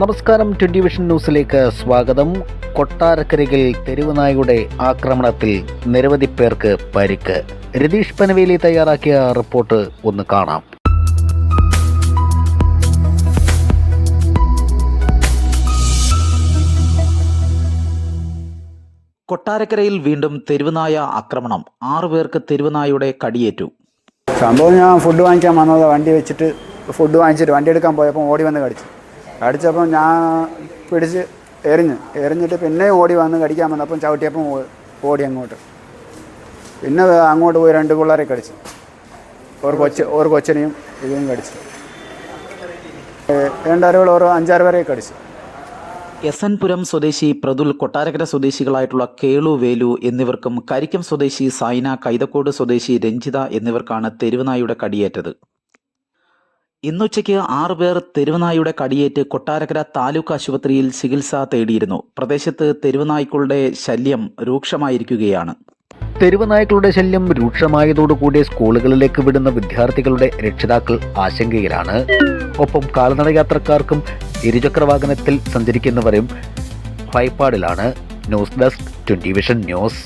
നമസ്കാരം twenty vision ന്യൂസിലേക്ക് സ്വാഗതം. കൊട്ടാരക്കരയിൽ തെരുവുനായുടെ ആക്രമണത്തിൽ നിരവധി പേർക്ക് പരിക്ക്. രതീഷ് പനവേലി തയ്യാറാക്കിയ റിപ്പോർട്ട് ഒന്ന് കാണാം. കൊട്ടാരക്കരയിൽ വീണ്ടും തെരുവുനായ ആക്രമണം. ആറുപേർക്ക് തെരുവുനായുടെ കടിയേറ്റു. സംഭവം ഞാൻ ഫുഡ് വാങ്ങിക്കാൻ വന്നത് വണ്ടി വെച്ചിട്ട് ഫുഡ് വാങ്ങിച്ചിട്ട് വണ്ടി എടുക്കാൻ പോയപ്പോൾ ഓടി വന്ന് കടിച്ചു. കടിച്ചപ്പോൾ ഞാൻ പിടിച്ച് എറിഞ്ഞ്. എറിഞ്ഞിട്ട് പിന്നെ ഓടി വന്ന് കടിക്കാൻ വന്നപ്പം ചവിട്ടിയപ്പം ഓടി അങ്ങോട്ട്. പിന്നെ അങ്ങോട്ട് പോയി രണ്ട് പിള്ളേരെ കടിച്ചു. ഒരു കൊച്ച് ഒരു കൊച്ചിനെയും ഇതും കടിച്ചു. രണ്ടാറുകൾ ഓരോ അഞ്ചാറ് പേരെ കടിച്ചു. എസ് എൻ പുരം സ്വദേശി പ്രതുൽ കൊട്ടാരക്കര സ്വദേശികളായിട്ടുള്ള കേളു വേലു എന്നിവർക്കും കരിക്കം സ്വദേശി സൈന കൈതക്കോട് സ്വദേശി രഞ്ജിത എന്നിവർക്കാണ് തെരുവനായുടെ കടിയേറ്റത്. ഇന്നുച്ചയ്ക്ക് ആറുപേർ തെരുവനായിയുടെ കടിയേറ്റ് കൊട്ടാരക്കര താലൂക്ക് ആശുപത്രിയിൽ ചികിത്സ തേടിയിരുന്നു. പ്രദേശത്ത് തെരുവനായ്ക്കളുടെ ശല്യം രൂക്ഷമായിരിക്കുകയാണ്. തെരുവനായ്ക്കളുടെ ശല്യം രൂക്ഷമായതോടുകൂടി സ്കൂളുകളിലേക്ക് വിടുന്ന വിദ്യാർത്ഥികളുടെ രക്ഷിതാക്കൾ ആശങ്കയിലാണ്. ഒപ്പം കാൽനട യാത്രക്കാർക്കും ഇരുചക്ര വാഹനത്തിൽ സഞ്ചരിക്കുന്നവരും ഭയപ്പാടിലാണ്. News desk twenty vision news.